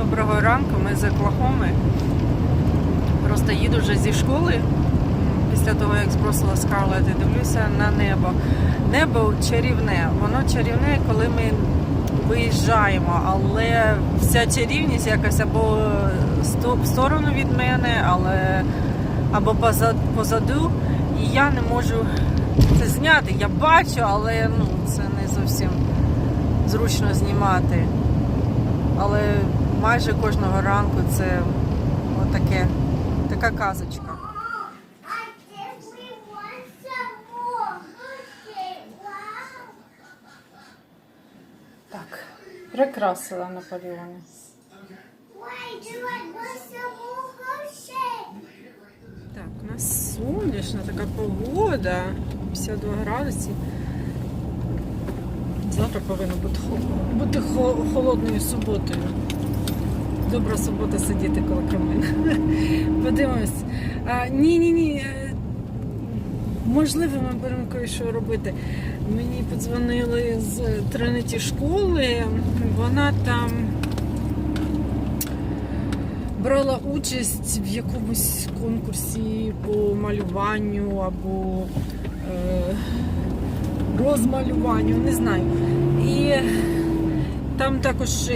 Доброго ранку, ми з Оклахоми. Просто їду вже зі школи. Після того, як збросила Скарлет і дивлюся на небо. Небо чарівне. Воно чарівне, коли ми виїжджаємо, але вся чарівність якась або в сторону від мене, але або позаду. І я не можу це зняти. Я бачу, але ну, це не зовсім зручно знімати. Але майже кожного ранку це отаке, така казочка. Так, прикрасила Hershey? Так, у нас сонячна така погода, 52 градуси. Завтра повинно бути, хо- бути хо- холодною суботою. Добра субота сидіти коло камина. Подивимось. Ні, ні, ні. Можливо, ми будемо кое-що робити. Мені подзвонили з Тринity школи. Вона там брала участь в якомусь конкурсі по малюванню або е, розмалюванню, не знаю. І там також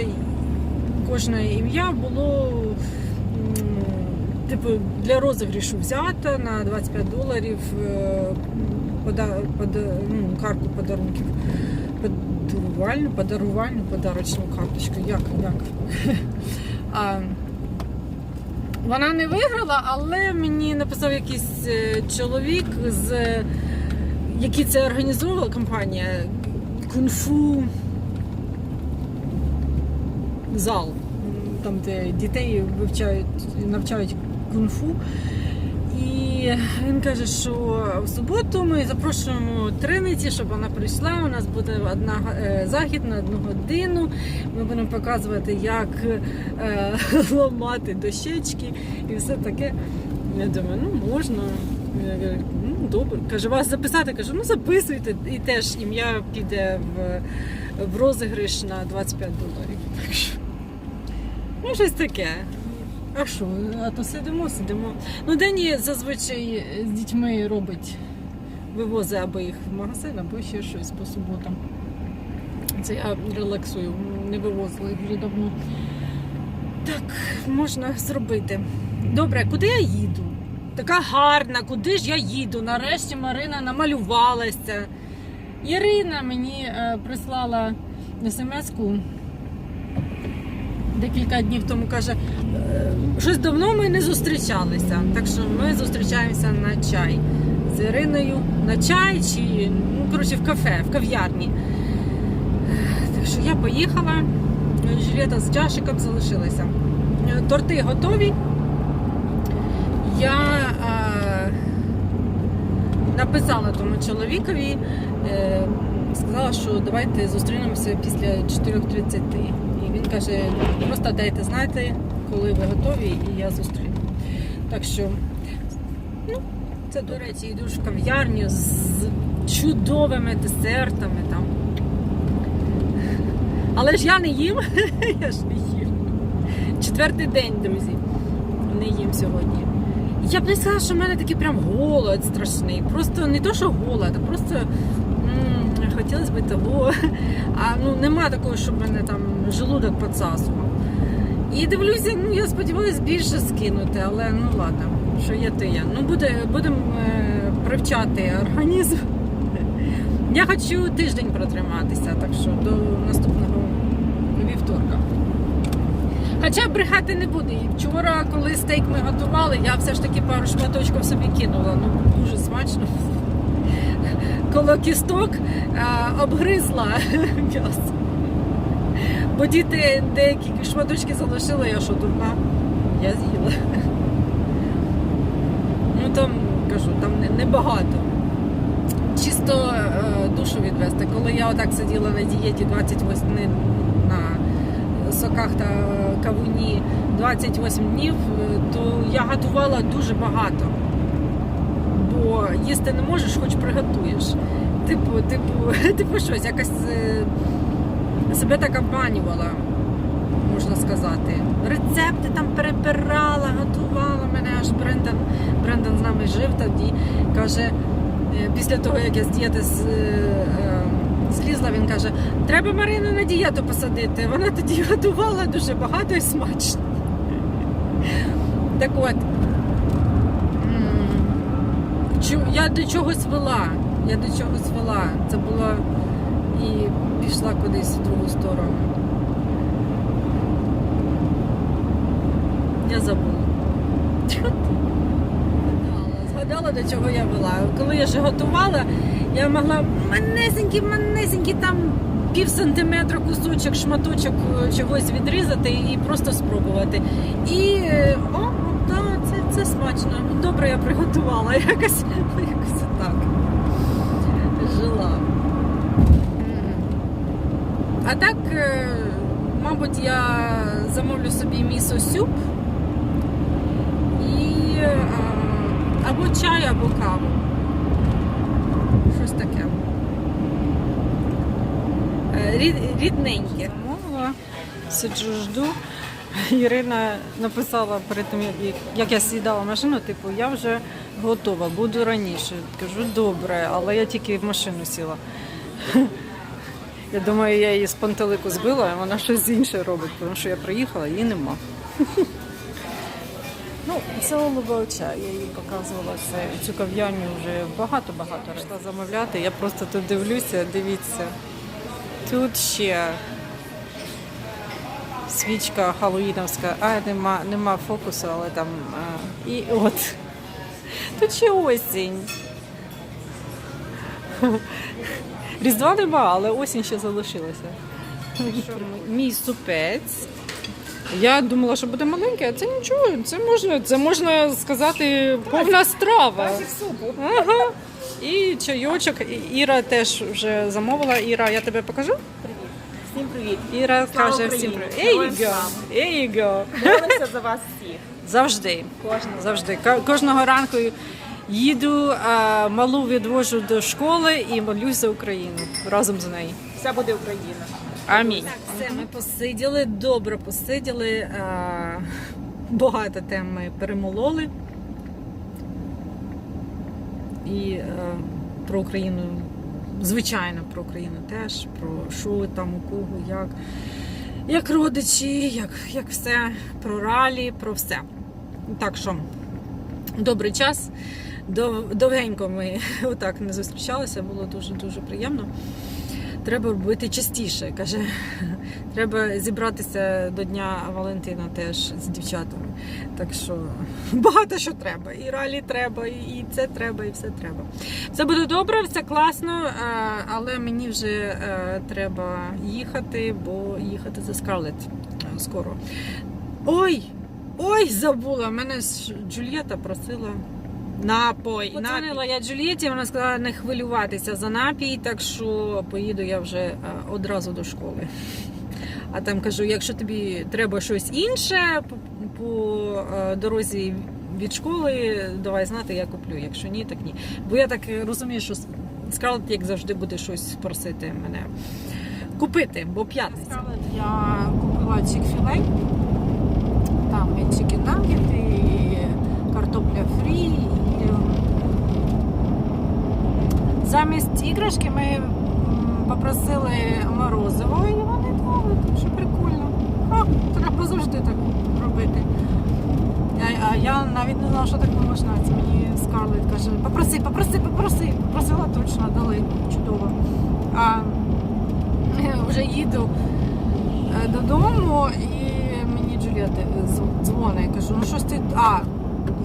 кожне ім'я було типу для розіграшу взято на 25 доларів е, пода, пода, ну, карту подарунків. Подарувальну, подарувальну, подарочну карточку. Як? як? А, вона не виграла, але мені написав якийсь е, чоловік, з, який це організовувала компанія кунг-фу зал, там, де дітей вивчають, навчають кунг-фу. І він каже, що в суботу ми запрошуємо Триниці, щоб вона прийшла. У нас буде одна е, захід на одну годину. Ми будемо показувати, як е, ламати дощечки і все таке. Я думаю, ну можна. Я кажу, ну добре. Каже, вас записати. Кажу, ну записуйте. І теж ім'я піде в, в розіграш на 25 доларів. Щось таке. А що, а то сидимо, сидимо. Ну, Дені зазвичай з дітьми робить, вивозить або їх в магазин, або ще щось по суботам. Це я релаксую, не вивозила їх вже давно. Так, можна зробити. Добре, куди я їду? Така гарна, куди ж я їду? Нарешті Марина намалювалася. Ірина мені е, прислала смс-ку декілька днів тому каже, «Е, щось давно ми не зустрічалися. Так що ми зустрічаємося на чай з Іриною. На чай чи ну, коротше, в кафе, в кав'ярні. Так що я поїхала, Жилета з чашиком залишилася. Е, Торти готові. Я е, написала тому чоловікові, сказала, що давайте зустрінемося після 4.30. Він каже, просто дайте знати, коли ви готові, і я зустріну. Так що, ну, це, до речі, йду в кав'ярню з чудовими десертами там. Але ж я не їм. я ж не їм. Четвертий день, друзі. Не їм сьогодні. Я б не сказала, що в мене такий прям голод страшний. Просто не то, що голод, а просто м, хотілося б того. А ну нема такого, щоб мене там желудок підсасував. І дивлюся, ну я сподіваюся більше скинути, але ну ладно, що є, то є. Ну буде, будемо е, привчати організм. Я хочу тиждень протриматися, так що до наступного вівторка. Хоча брехати не буде. Вчора, коли стейк ми готували, я все ж таки пару шматочків собі кинула. Ну, дуже смачно. Коло кісток а, обгризла м'ясо. Бо діти деякі шматочки залишили, я що дурна? Я з'їла. Ну там, кажу, там не- небагато. Чисто е, душу відвести. Коли я отак сиділа на дієті 28 днів на соках та кавуні 28 днів, е, то я готувала дуже багато. Бо їсти не можеш, хоч приготуєш. Типу, типу, типу щось, якось е, себе так обманювала. можна сказати. Рецепти там перебирала, готувала мене аж Брендан. Брендан з нами жив тоді. Каже, е, після того, як я з дієти е, е, злізла, він каже, треба Марину на дієту посадити. Вона тоді готувала дуже багато і смачно. Так от. Я до чогось вела. Я до чогось вела. Це було і пішла кудись в другу сторону. Я забула. Згадала, до чого я вела. Коли я вже готувала, я могла манесенький, манесенький там пів сантиметра кусочок, шматочок е, чогось відрізати і просто спробувати. І е, о, так, це, це смачно. Добре, я приготувала. Якось, якось так. Жила. А так, е, мабуть, я замовлю собі місо суп і е, або чай, або каву. Щось таке. Е, рід- Рідненьке. Сиджу, жду. Ірина написала перед тим, як я сідала в машину, типу, я вже готова, буду раніше. Кажу, добре, але я тільки в машину сіла. Я думаю, я її з пантелику збила, а вона щось інше робить, тому що я приїхала, її нема. Ну, це Олубовча, я їй показувала це, цю кав'ярню вже багато-багато Пішла замовляти. Я просто тут дивлюся, дивіться. Тут ще свічка халуїновська, а нема, нема фокусу, але там. А, і от. Тут ще осінь. Різдва нема, але осінь ще залишилася. Мій супець. Я думала, що буде маленький, а це нічого. Це можна, це можна сказати повна страва. Ага. І чайочок. І Іра теж вже замовила. Іра, я тебе покажу? Всім привіт! Іра Слава каже Україні! всім привіт. Героям There слава! There you. Молимося за вас всіх. Завжди. Кожного. Завжди. Кожного ранку їду, а, малу відвожу до школи і молюсь за Україну разом з нею. Вся буде Україна. Амінь. Так, все, ми посиділи, добре посиділи. Багато тем ми перемололи. І е, про Україну, звичайно, про Україну теж, про що там у кого, як, як родичі, як, як все, про ралі, про все. Так що, добрий час. Дов- Довгенько ми отак не зустрічалися, було дуже-дуже приємно. Треба робити частіше. Каже, треба зібратися до Дня Валентина теж з дівчатами. Так що багато що треба. І ралі треба, і це треба, і все треба. Все буде добре, все класно, е, але мені вже е, треба їхати, бо їхати за Скарлет е, скоро. Ой! Ой, забула! Мене Джульєта просила. Напой. Подзвонила я Джульєті, вона сказала не хвилюватися за напій, так що поїду я вже е, одразу до школи. А там кажу, якщо тобі треба щось інше по, по е, дорозі від школи, давай знати, я куплю. Якщо ні, так ні. Бо я так розумію, що Скарлет, як завжди, буде щось просити мене купити, бо п'ятниця. Я купила чік-філе. Там і чикен наггет, і картопля фрі. І... Замість іграшки ми попросили морозиво, і вони дали, що прикольно. Ха, треба завжди так робити. А, а я навіть не знала, що так можна. Це мені Скарлет каже, попроси, попроси, попроси. Попросила точно, дали. Чудово. А вже їду е, додому і мені Джуліета дзвонить. Кажу, ну щось ти. А,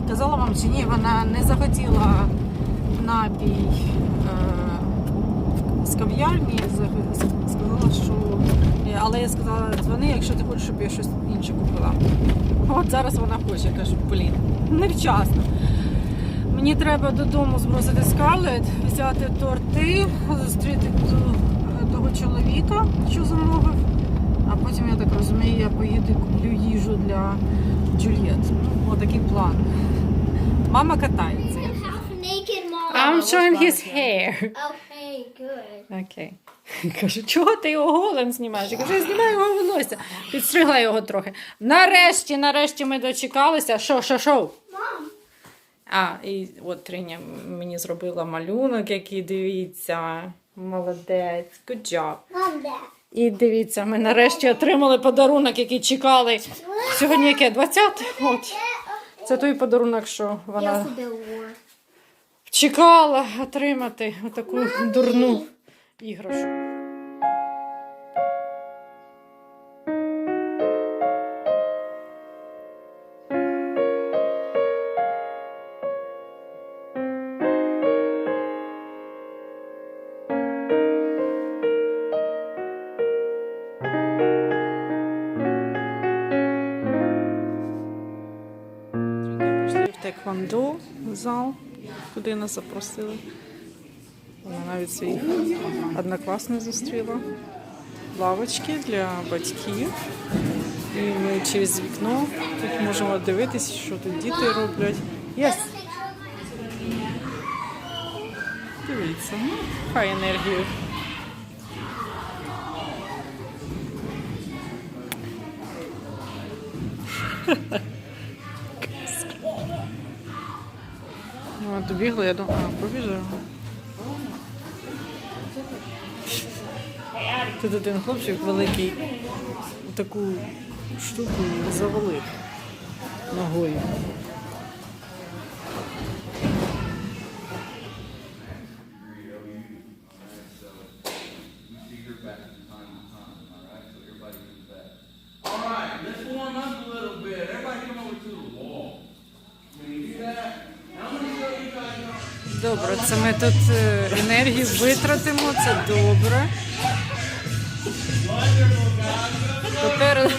казала вам чи ні, вона не захотіла напій з кав'ярні. Сказала, що. Е, Але я сказала, дзвони, якщо ти хочеш, щоб я щось інше купила. От зараз вона хоче, я кажу, блін, невчасно. Мені треба додому збросити скарлет, взяти торти, зустріти того чоловіка, що замовив. А потім, я так розумію, я поїду і куплю їжу для Джульєт. Ну, Отакий план. Мама катається. I'm showing his hair. Okay, good. Okay. Кажу, чого ти його голим знімаєш? Я кажу, я знімаю його волосся. Підстригла його трохи. Нарешті, нарешті ми дочекалися. Що, що, що? Мам, А, і от Триня мені зробила малюнок, який дивіться. Молодець, good job. мам, де? І дивіться, ми нарешті отримали подарунок, який чекали. Сьогодні яке? 20? От. Це той подарунок, що Я вона собі лор. Чекала отримати отаку дурну іграшку. Куди нас запросили. Вона навіть своїх однокласних зустріла. Лавочки для батьків. І ми через вікно тут можемо дивитися, що тут діти роблять. Yes. Дивіться, ну, хай енергію. Ну, а добігла, я думаю, а, побіжу. Тут один хлопчик великий таку штуку завалив ногою. Добре, це ми тут е, енергію витратимо, це добре. Тепер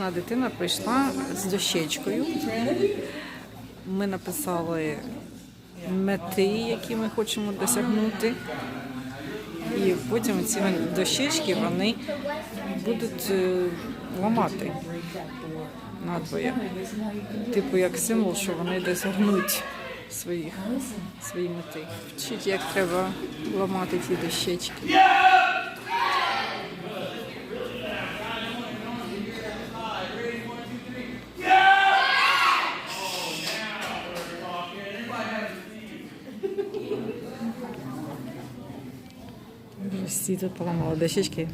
кожна дитина прийшла з дощечкою. Ми написали мети, які ми хочемо досягнути. І потім ці дощечки вони будуть е, ламати надвоє. Типу як символ, що вони досягнуть своїх, свої мети. Вчить, як треба ламати ті дощечки. Всі тут поламали дощечки.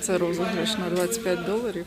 Це розіграш на 25 доларів.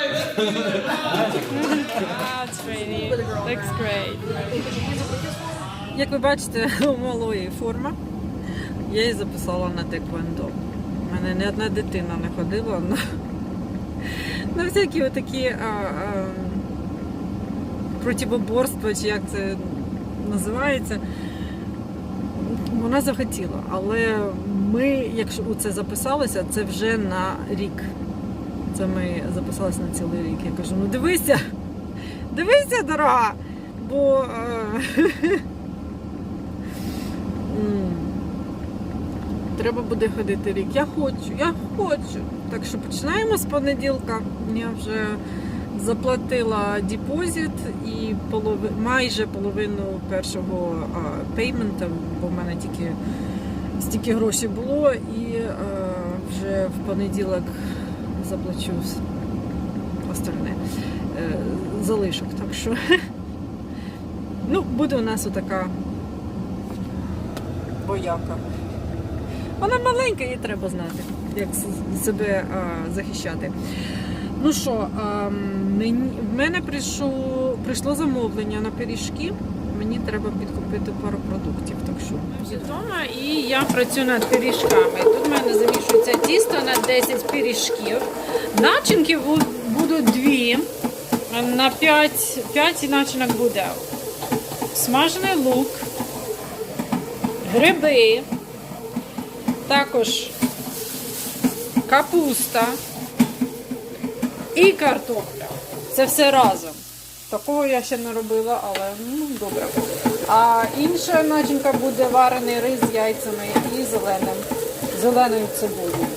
That's really looks great. Як ви бачите, у малої форма. Я її записала на теквондо. У мене ні одна дитина не ходила на, на всякі отакі а, а, противоборства, чи як це називається. Вона захотіла, але ми, якщо у це записалися, це вже на рік. Це ми записалися на цілий рік. Я кажу, ну дивися, дивися, дорога, бо е, треба буде ходити рік. Я хочу, я хочу. Так що починаємо з понеділка. Я вже заплатила депозит і полови, майже половину першого пеймента, бо в мене тільки стільки грошей було, і вже в понеділок заплачу остальне е, залишок. Так що ну, буде у нас отака бояка. Вона маленька, їй треба знати, як себе захищати. Ну що, в мене прийшло, прийшло замовлення на пиріжки. Мені треба підкупити пару продуктів. Так що вдома і я працюю над пиріжками. Тут в мене замішується тісто на 10 пиріжків. Начинки будуть дві. На 5, 5 начинок буде смажений лук, гриби, також капуста і картопля. Це все разом. Такого я ще не робила, але ну, добре. А інша начинка буде варений рис з яйцями і зеленим, зеленою цибулею.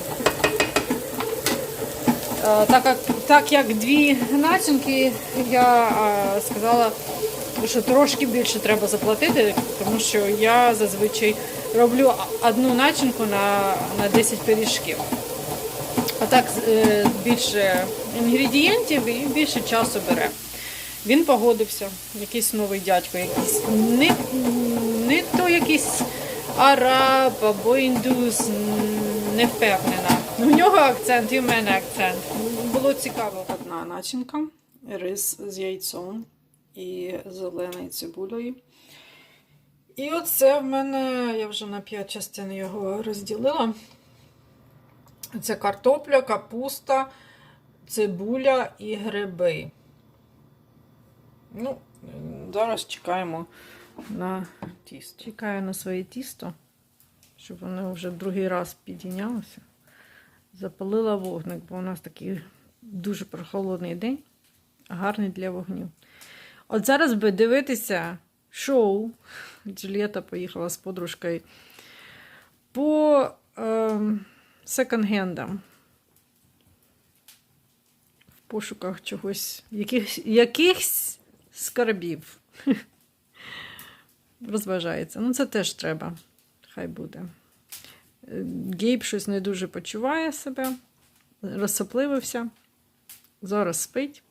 Е, Так як, так як дві начинки, я е, сказала, що трошки більше треба заплатити, тому що я зазвичай роблю одну начинку на, на 10 пиріжків. А так е, більше інгредієнтів і більше часу бере. Він погодився, якийсь новий дядько, якийсь не, не то якийсь араб або індус, не впевнена. У нього акцент і в мене акцент. Було цікаво. Одна начинка, рис з яйцом і зеленою цибулею. І оце в мене, я вже на 5 частин його розділила. Це картопля, капуста, цибуля і гриби. Ну, зараз чекаємо на тісто. Чекаю на своє тісто, щоб воно вже другий раз підійнялося. Запалила вогник, бо у нас такий дуже прохолодний день, гарний для вогню. От зараз би дивитися шоу. Джульєта поїхала з подружкою по ем, секонд-хендам. В пошуках чогось, якихось, якихось скарбів. Розважається. Ну, це теж треба. Хай буде. Е, Гейб щось не дуже почуває себе, розсопливився. Зараз спить.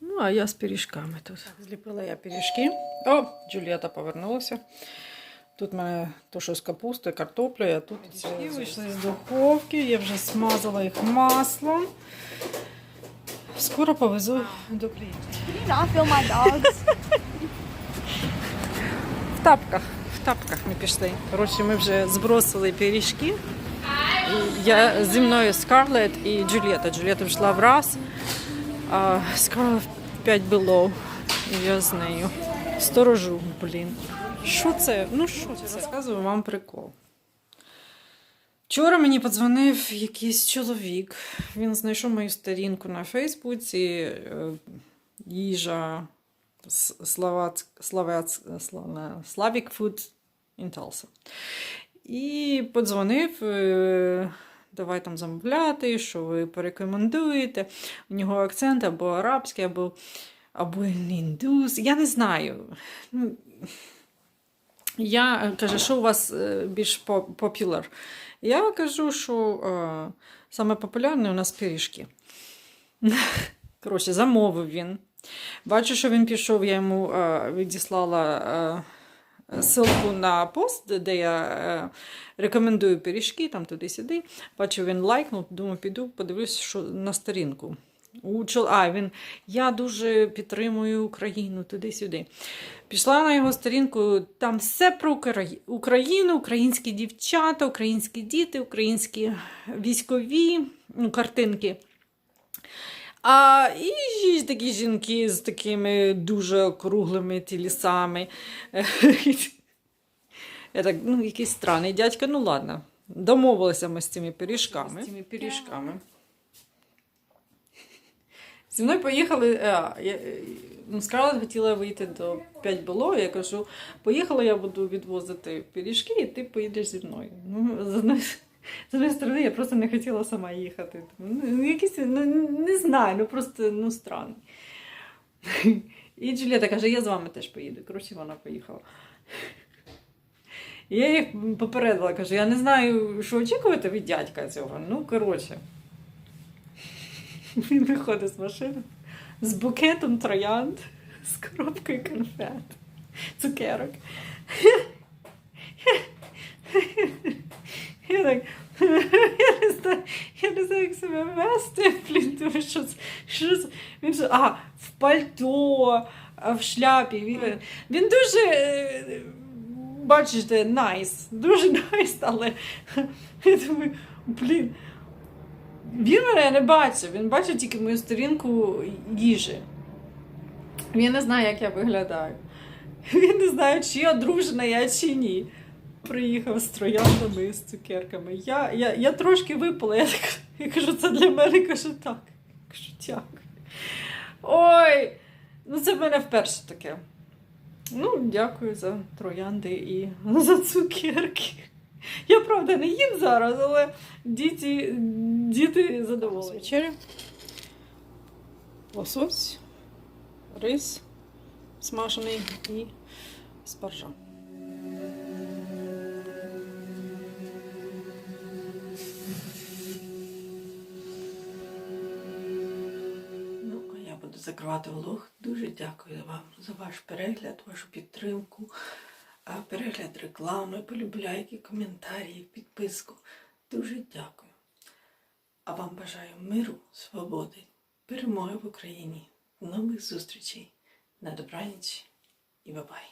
Ну, а я з пиріжками тут. Зліпила я пиріжки. О, Джулієта повернулася. Тут в мене то, що з капустою, картоплею, а тут пиріжки вийшли з духовки. Я вже смазала їх маслом. Скоро повезу до dogs? В тапках. В тапках ми пішли. Коротше, ми вже збросили пиріжки. Я зі мною Скарлет і Джулієта. Джулієта пішла враз, а Скарлет 5 below. І я з нею. Сторожу, блін. Що це? Ну що це? Розказую вам прикол. Вчора мені подзвонив якийсь чоловік. Він знайшов мою сторінку на Фейсбуці. е, Їжа С- Словац, Словац, Slavic Food in І подзвонив, е, давай там замовляти, що ви порекомендуєте. У нього акцент або арабський, або, або індус. Я не знаю. Ну, Я е, каже, що у вас е, більш popular? Я кажу, що е, саме популярне у нас пиріжки. Коротше, замовив він. Бачу, що він пішов, я йому е, відіслала е, ссылку на пост, де я е, рекомендую пиріжки, там туди-сюди. Бачу, він лайкнув, думаю, піду, подивлюсь, що на сторінку. У чол... А, він, я дуже підтримую Україну туди-сюди. Пішла на його сторінку, там все про Україну, українські дівчата, українські діти, українські військові ну, картинки. А і ж такі жінки з такими дуже круглими тілісами. Я так, ну, якийсь странний дядька, ну ладно. Домовилися ми з цими пиріжками. З цими пиріжками. Зі мною поїхали. А, я, е, ну, Скарлет хотіла вийти до 5 було. Я кажу, поїхала, я буду відвозити пиріжки, і ти поїдеш зі мною. Ну, з одної, сторони, я просто не хотіла сама їхати. Ну, якісь, ну, не знаю, ну просто ну, странно. І Джуліета каже, я з вами теж поїду. Коротше, вона поїхала. Я їх попередила, кажу, я не знаю, що очікувати від дядька цього. Ну, коротше. Він виходить з машини з букетом троянд, з коробкою конфет, цукерок. Я так. Я не знаю, я не знаю, як себе вести. Блін, думаю, що це, що це? Він же, а, в пальто, в шляпі. Він, він дуже, е, бачите, найс, дуже найс, але я думаю, блін. Він мене не бачив, він бачив тільки мою сторінку їжі. Він не знає, як я виглядаю. Він не знає, чи я одружена я чи ні. Приїхав з трояндами, з цукерками. Я, я, я трошки випала. Я, так, я кажу, це для мене кажу так. Кажу, дякую. Ой! Ну, це в мене вперше таке. Ну, дякую за троянди і за цукерки. Я правда не їм зараз, але діти, діти задоволені. Вечеря. Лосось, рис смажений і спаржа. Ну, а я буду закривати влог. Дуже дякую вам за ваш перегляд, вашу підтримку, перегляд реклами, полюбляйки, коментарі, підписку. Дуже дякую. А вам бажаю миру, свободи, перемоги в Україні, нових зустрічей. На добраніч і бабай.